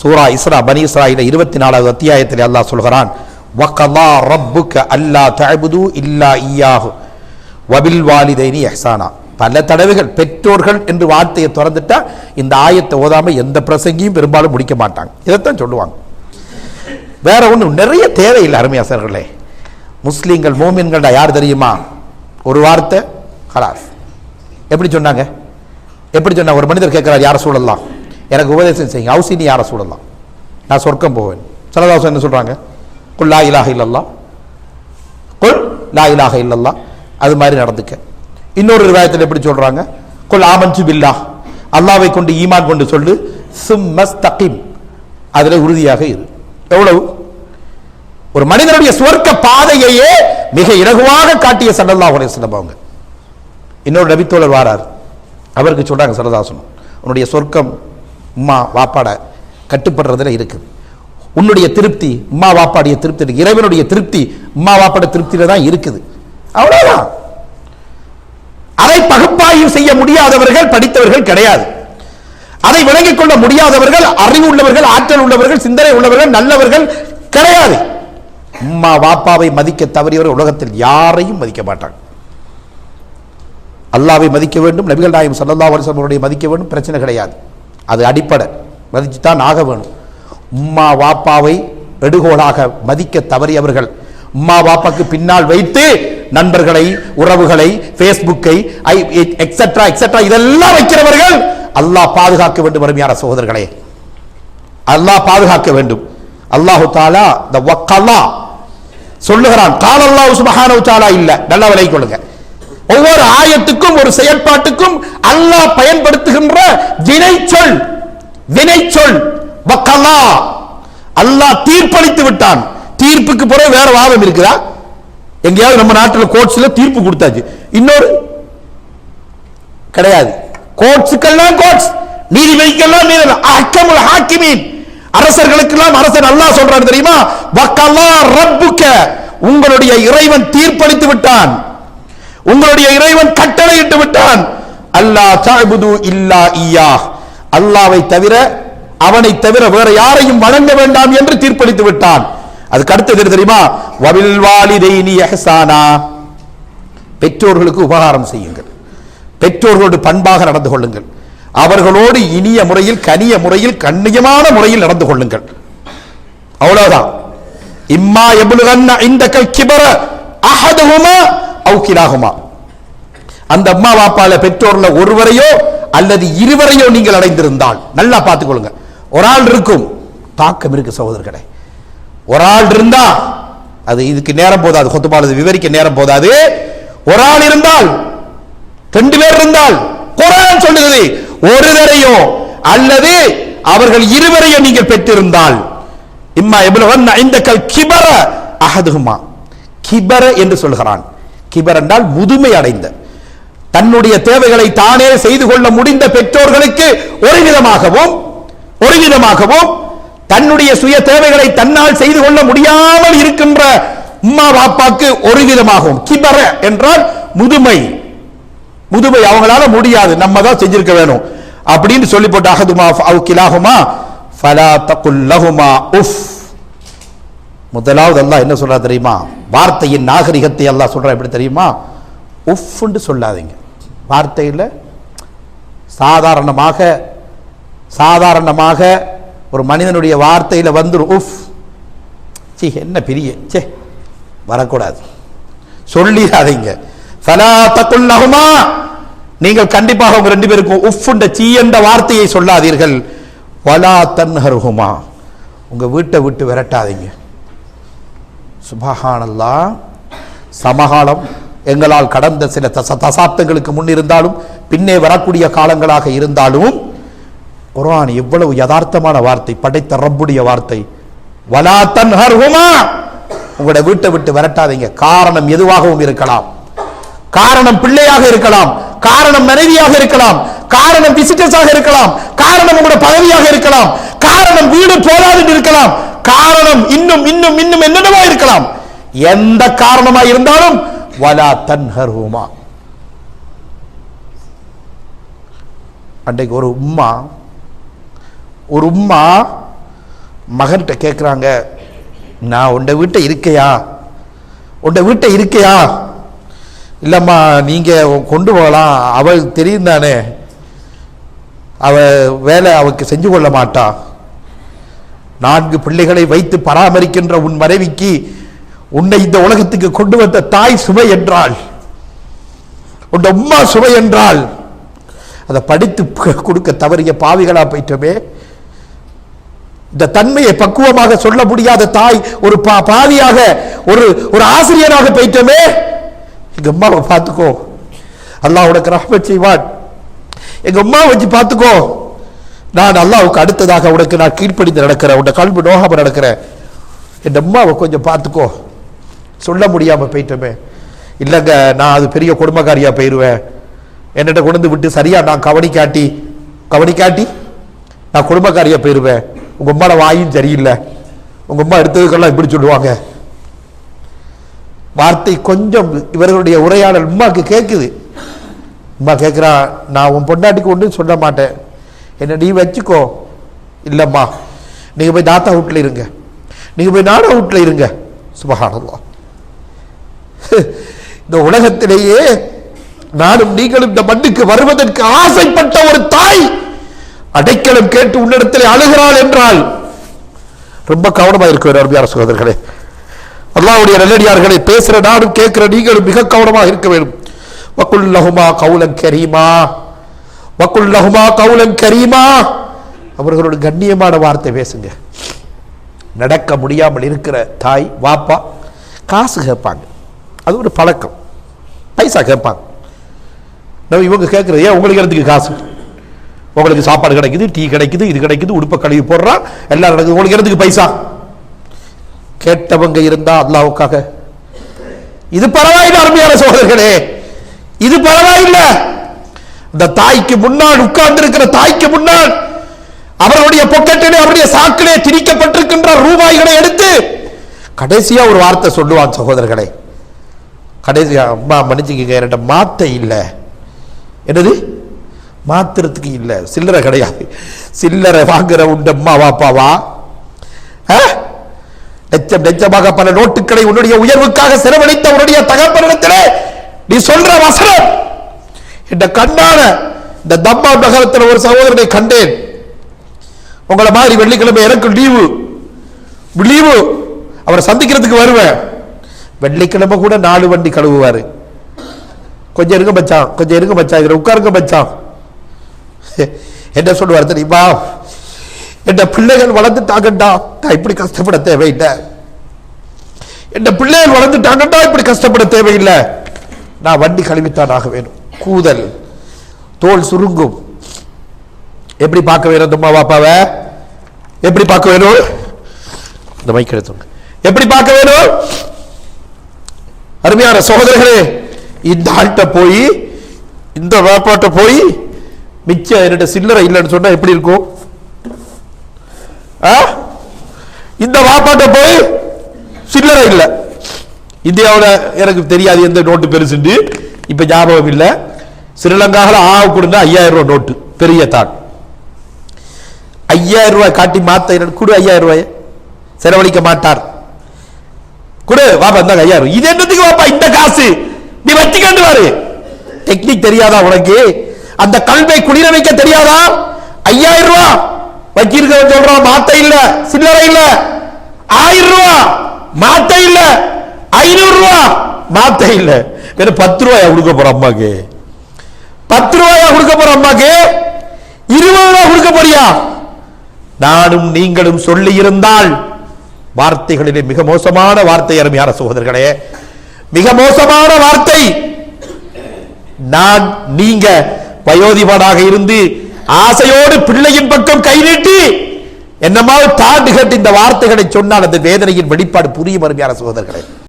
சூரா இஸ்ரா பனி இஸ்ராயில இருபத்தி நாலாவது அத்தியாயத்தில் அல்லாஹ் சொல்கிறான் வக்கலா ரப்புக்க அல்லா தபுது இல்லா ஈயாஹு வபில் வாலிதைனி எஹ்சானா. பல தடவைகள் பெற்றோர்கள் என்று வார்த்தையை திறந்துட்டா இந்த ஆயத்தை ஓதாம எந்த பிரசங்கியும் பெரும்பாலும் முடிக்க மாட்டாங்க. இதைத்தான் சொல்லுவாங்க. வேற ஒன்றும் நிறைய தேவையில்லை அருமையாசர்களே முஸ்லீம்கள் மோமின்கள்டா யார் தெரியுமா? ஒரு வார்த்தை ஹலாஸ் எப்படி சொன்னாங்க? எப்படி சொன்னாங்க ஒரு மனிதர் கேட்குறார் யாரை சூழலாம் எனக்கு உபதேசம் செய்யுங்க. ஹவுசினி யாரை சூழலாம் நான் சொர்க்கம் போவேன். சலதாசன் என்ன சொல்றாங்க? குல் லா இலாக இல்லல்லா குல் லா இலாக இல்லல்லா அது மாதிரி நடந்துக்க. இன்னொரு ரிவாயத்தில் எப்படி சொல்றாங்க? குல் ஆமன்சு பில்லா அல்லாவை கொண்டு ஈமான் கொண்டு சொல்லு. சும்மஸ்தகிம் அதில் உறுதியாக இரு. எவ்வளவு? ஒரு மனிதனுடைய சுவர்க்க பாதையையே மிக இலகுவாக காட்டிய சல்லல்லாஹு அலைஹி அவங்க. இன்னொரு நபித்தோழர் வாரார். அவருக்கு சொல்றாங்க சரதாசனம் உன்னுடைய சொர்க்கம் உம்மா வாப்பாட கட்டுப்படுறதுல இருக்குது உன்னுடைய திருப்தி உம்மா வாப்பாடைய திருப்தி இறைவனுடைய திருப்தி உமா வாப்பாட திருப்தியில தான் இருக்குது. அவ்வளவுதான். அதை பகுப்பாய்வு செய்ய முடியாதவர்கள் படித்தவர்கள் கிடையாது. அதை விளங்கிக் கொள்ள முடியாதவர்கள் அறிவு உள்ளவர்கள் ஆற்றல் உள்ளவர்கள் சிந்தனை உள்ளவர்கள் நல்லவர்கள் கிடையாது. உம்மா வாப்பாவை மதிக்க தவறியவர் உலகத்தில் யாரையும் மதிக்க மாட்டாங்க. அல்லாவை மதிக்க வேண்டும் நபிகள் நாயம் சல்லா அலைஹி மதிக்க வேண்டும் பிரச்சனை கிடையாது. அது அடிப்படை. மதிச்சு தான் ஆக வேணும். உம்மா வாப்பாவை எடுகோலாக மதிக்க தவறியவர்கள். உம்மா வாப்பாக்கு பின்னால் வைத்து நண்பர்களை உறவுகளை ஃபேஸ்புக்கை எக்ஸெட்ரா எக்ஸட்ரா இதெல்லாம் வைக்கிறவர்கள் அல்லாஹ் பாதுகாக்க வேண்டும் அருமையான சகோதரர்களே. அல்லாஹ் பாதுகாக்க வேண்டும். அல்லாஹு தாலா இந்த வக்கல்லா சொல்லுகிறான். காலல்லா அல்லாஹ் சுபஹானஹு உச்சாலா இல்ல. நல்லா விலை கொள்ளுங்க. ஒவ்வொரு ஆயத்துக்கும் ஒரு செயல்பாட்டுக்கும் அல்லாஹ் பயன்படுத்துகின்ற வினைச்சொல் வினைச்சொல் வக்கல்லா அல்லாஹ் தீர்ப்பளித்து விட்டான். தீர்ப்புக்கு பிறகு வேற வாதம் இருக்குதா? எங்கேயாவது நம்ம நாட்டில் கோர்ட்ஸ்ல தீர்ப்பு கொடுத்தாச்சு. இன்னொரு கிடையாது. கோர்ட்ஸுக்கெல்லாம் கோர்ட்ஸ் நீதிபதிக்கெல்லாம் நீதி அக்கமுல் ஹாக்கிமீன். அரசர்களுக்கெல்லாம் அரசன் அல்லாஹ் சொல்றாரு தெரியுமா? வக்கலா ரப்புக்க. உங்களுடைய இறைவன் தீர்ப்பளித்து விட்டான். உங்களுடைய இறைவன் கட்டளையிட்டு விட்டான். அல்லாஹ் தஅபுது இல்லா ஈயா. அல்லாவை தவிர அவனை தவிர வேற யாரையும் வணங்க வேண்டாம் என்று தீர்ப்பளித்து விட்டான். அதுக்கு அடுத்தது தெரியுமா? வவில் வாலிதைனி எஹசானா. பெற்றோர்களுக்கு உபகாரம் செய்யுங்கள். பெற்றோர்களோடு பண்பாக நடந்து கொள்ளுங்கள். அவர்களோடு இனிய முறையில் கனிய முறையில் கண்ணியமான முறையில் நடந்து கொள்ளுங்கள். அவ்வளவுதான். இம்மா எபுலுகன்ன இந்த கிபர அஹதுஹுமா அவுக்கிலாகுமா? அந்த அம்மா வாப்பால பெற்றோர்ல ஒருவரையோ அல்லது இருவரையோ நீங்கள் அடைந்திருந்தால் நல்லா பார்த்துக்கொள்ளுங்க ஒரு ஆள் இருக்கும் தாக்கம் இருக்கு சகோதரர்களே. ஒரு ஆள் இருந்தா அது இதுக்கு நேரம் போதாது கொத்துப்பாளது விவரிக்க நேரம் போதாது. ஒரு ஆள் இருந்தால் ரெண்டு பேர் இருந்தால் குரான் சொல்லுகிறது ஒருவரையோ அல்லது அவர்கள் இருவரையோ நீங்கள் பெற்றிருந்தால் இம்மா எவ்வளவு இந்த கல் கிபர அகதுகுமா கிபர என்று சொல்கிறான் கிபர் என்றால் முதுமை அடைந்த. தன்னுடைய தேவைகளை தானே செய்து கொள்ள முடிந்த பெற்றோர்களுக்கு ஒரு விதமாகவும் ஒரு விதமாகவும் தன்னுடைய சுய தேவைகளை தன்னால் செய்து கொள்ள முடியாமல் இருக்கின்ற உம்மா பாப்பாக்கு ஒரு விதமாகவும். கிபர என்றால் முதுமை. முதுமை அவங்களால முடியாது. நம்ம தான் செஞ்சிருக்க வேணும். அப்படின்னு சொல்லி போட்டு அகதுமா அவுக்கிலாகுமா ஃபலா தகுல் லஹுமா உஃப். முதலாவது அல்லாஹ் என்ன சொல்கிறா தெரியுமா? வார்த்தையின் நாகரிகத்தை எல்லாம் சொல்கிறா எப்படி தெரியுமா? உஃப்னு சொல்லாதீங்க. வார்த்தையில் சாதாரணமாக சாதாரணமாக ஒரு மனிதனுடைய வார்த்தையில் வந்துடும் உஃப். சி என்ன பிரிய? சே வரக்கூடாது. சொல்லிடாதீங்க. ஃபலா தக்குள்ளகுமா நீங்கள் கண்டிப்பாக உங்க ரெண்டு பேருக்கும் உஃப்ன்ற சீ என்ற வார்த்தையை சொல்லாதீர்கள். வலா தன்ஹருகுமா உங்க வீட்டை விட்டு விரட்டாதீங்க. சுபஹானல்லா. சமகாலம் எங்களால் கடந்த சில தச தசாப்தங்களுக்கு முன் இருந்தாலும் பின்னே வரக்கூடிய காலங்களாக இருந்தாலும் குரான் எவ்வளவு யதார்த்தமான வார்த்தை படைத்த ரப்புடைய வார்த்தை. வலா தன்ஹர்ஹுமா. வீட்டை விட்டு விரட்டாதீங்க. காரணம் எதுவாகவும் இருக்கலாம். காரணம் பிள்ளையாக இருக்கலாம். காரணம் மனைவியாக இருக்கலாம். காரணம் விசிட்டர்ஸாக இருக்கலாம். காரணம் உங்களோட பதவியாக இருக்கலாம். காரணம் வீடு போதாது இருக்கலாம். காரணம் இன்னும் இன்னும் இன்னும் என்னென்னவா இருக்கலாம். எந்த காரணமா இருந்தாலும் வலா தன்ஹர்ஹுமா அன்றைக்கு ஒரு உம்மா ஒரு உம்மா மகன்கிட்ட கேட்குறாங்க நான் உண்ட வீட்டை இருக்கையா? உண்ட வீட்டை இருக்கையா? இல்லைம்மா நீங்கள் கொண்டு போகலாம். அவள் தெரியும் தானே அவ வேலை அவளுக்கு செஞ்சு கொள்ள மாட்டா. நான்கு பிள்ளைகளை வைத்து பராமரிக்கின்ற உன் மனைவிக்கு உன்னை இந்த உலகத்துக்கு கொண்டு வந்த தாய் சுமை என்றாள் உன் அம்மா சுமை என்றால் அதை படித்து கொடுக்க தவறிய பாவிகளா போயிட்டோமே. இந்த தன்மையை பக்குவமாக சொல்ல முடியாத தாய் ஒரு பா பாவியாக ஒரு ஒரு ஆசிரியராக போயிட்டோமே. எங்க அம்மாவை பார்த்துக்கோ. அல்லாஹ் உனக்கு ரஹ்மத் செய்வான். எங்க அம்மாவை வச்சு பார்த்துக்கோ. நான் அல்லாவுக்கு அடுத்ததாக உனக்கு நான் கீழ்ப்படிந்து நடக்கிறேன் உன்னை கல்வி நோகாமல் நடக்கிறேன். என் அம்மாவை கொஞ்சம் பார்த்துக்கோ. சொல்ல முடியாமல் போயிட்டோமே. இல்லைங்க நான் அது பெரிய குடும்பக்காரியாக போயிடுவேன் என்னிட்ட கொண்டு வந்து விட்டு சரியாக நான் கவனிக்காட்டி கவனிக்காட்டி நான் குடும்பக்காரியாக போயிடுவேன் உங்கள் அம்மாட வாயும் சரியில்லை. உங்கள் அம்மா எடுத்ததுக்கெல்லாம் இப்படி சொல்லுவாங்க. வார்த்தை கொஞ்சம் இவர்களுடைய உரையாடல் உமாக்கு கேட்குது உமா கேட்குறா நான் உன் பொண்டாட்டிக்கு ஒன்றும் சொல்ல மாட்டேன். என்ன நீ வச்சுக்கோ. இல்லைம்மா நீங்கள் போய் தாத்தா வீட்டில் இருங்க. நீங்கள் போய் நாடா வீட்டில் இருங்க. சுபஹானல்லாஹ் இந்த உலகத்திலேயே நானும் நீங்களும் இந்த மண்ணுக்கு வருவதற்கு ஆசைப்பட்ட ஒரு தாய் அடைக்கலம் கேட்டு உன்னிடத்தில் அழுகிறாள் என்றால் ரொம்ப கவனமாக இருக்க வேண்டும் அருமையான சகோதரர்களே. அல்லாவுடைய நல்லடியார்களை பேசுகிற நானும் கேட்கிற நீங்களும் மிக கவனமாக இருக்க வேண்டும். வக்குல்லஹுமா கவுலன் கரீமா. வக்குல்லஹுமா கவுலன் கரீமா அவர்களோட கண்ணியமான வார்த்தை பேசுங்க. நடக்க முடியாமல் இருக்கிற தாய் வாப்பா காசு கேட்பாங்க. அது ஒரு பழக்கம். பைசா கேட்பாங்க. நம்ம இவங்க கேட்குறது ஏன் உங்களுக்கு இடத்துக்கு காசு? உங்களுக்கு சாப்பாடு கிடைக்குது டீ கிடைக்குது இது கிடைக்குது உடுப்பை கழுவி போடுறான் எல்லாம் நடக்குது உங்களுக்கு இடத்துக்கு பைசா? கேட்டவங்க இருந்தா அல்லாவுக்காக இது பரவாயில்லை அருமையான சோதர்களே இது பரவாயில்லை. இந்த தாய்க்கு முன்னால் உட்கார்ந்து இருக்கிற தாய்க்கு முன்னால் அவர்களுடைய பொக்கெட்டிலே அவருடைய சாக்கிலே திணிக்கப்பட்டிருக்கின்ற ரூபாய்களை எடுத்து கடைசியா ஒரு வார்த்தை சொல்லுவான் சகோதரர்களே. கடைசியா அம்மா மன்னிச்சுக்கங்க என்கிட்ட மாத்த இல்லை. என்னது? மாத்துறதுக்கு இல்லை. சில்லறை கிடையாது. சில்லறை வாங்குற உண்டு அம்மா வாப்பாவா ஆ? லட்சம் லட்சமாக பல நோட்டுகளை உன்னுடைய உயர்வுக்காக செலவழித்த உன்னுடைய தகப்பனிடத்திலே நீ சொல்ற வசனம் இந்த கண்ணான இந்த தம்மா நகரத்தில் ஒரு சகோதரனை கண்டேன். உங்களை மாதிரி வெள்ளிக்கிழமை எனக்கு லீவு லீவு அவரை சந்திக்கிறதுக்கு வருவேன். வெள்ளிக்கிழமை கூட நாலு வண்டி கழுவுவார். கொஞ்சம் இருங்க மச்சான் கொஞ்சம் இருங்க மச்சான் இதில் உட்காருங்க மச்சான். என்ன சொல்லுவார் தெரியுமா? என் பிள்ளைகள் வளர்ந்துட்டாங்கண்டா நான் இப்படி கஷ்டப்பட தேவையில்லை. என் பிள்ளைகள் வளர்ந்துட்டாங்கண்டா இப்படி கஷ்டப்பட தேவையில்லை. நான் வண்டி கழுவித்தான் ஆக வேணும் கூதல். தோல் சுருங்கும். எப்படி பார்க்க வேணும் அந்த அம்மா பாப்பாவை? எப்படி பார்க்க வேணும்? இந்த மைக் எடுத்துங்க எப்படி பார்க்க வேணும்? அருமையான சகோதரர்களே இந்த ஆள்கிட்ட போய் இந்த வேப்பாட்ட போய் மிச்சம் என்னோட சில்லறை இல்லைன்னு சொன்னா எப்படி இருக்கும்? ஆ? இந்த வாப்பாட்ட போய் சில்லறை இல்லை. இந்தியாவில் எனக்கு தெரியாது எந்த நோட்டு பெருசுண்டு இப்போ ஞாபகம் இல்லை. ஸ்ரீலங்காவில் ஆ கொடுங்க ஐயாயிரம் ரூபாய் நோட்டு பெரிய தான் ஐயாயிரம் ரூபாய் காட்டி மாத்த கொடு ஐயாயிரம் ரூபாய். செலவழிக்க மாட்டார். கொடு வாப்பா இந்தாங்க ஐயாயிரம் இது என்னத்துக்கு வாப்பா இந்த காசு? நீ வச்சுக்கண்டு வாரு டெக்னிக் தெரியாதா உனக்கு? அந்த கல்வை குளிர வைக்க தெரியாதா? ஐயாயிரம் ரூபா. வச்சிருக்கவன் சொல்றான் மாத்த இல்ல சில்லறை இல்ல. ஆயிரம் ரூபா. மாத்த இல்ல ஐநூறு ரூபா. மாத்த இல்ல. வெறும் பத்து ரூபாய் கொடுக்க போற அம்மாக்கு? பத்து ரூபாயா கொடுக்க போற அம்மாக்கு? இருபது ரூபாய் கொடுக்க போறியா? நானும் நீங்களும் சொல்லி இருந்தால் வார்த்தைகளிலே மிக மோசமான வார்த்தை அருமையான சகோதரர்களே. மிக மோசமான வார்த்தை. நான் நீங்க வயோதிபனாக இருந்து ஆசையோடு பிள்ளையின் பக்கம் கை நீட்டி என்னமாவது தாண்டுகட்டு இந்த வார்த்தைகளை சொன்னால் அந்த வேதனையின் வெளிப்பாடு புரியும் அருமையான சகோதரர்களே.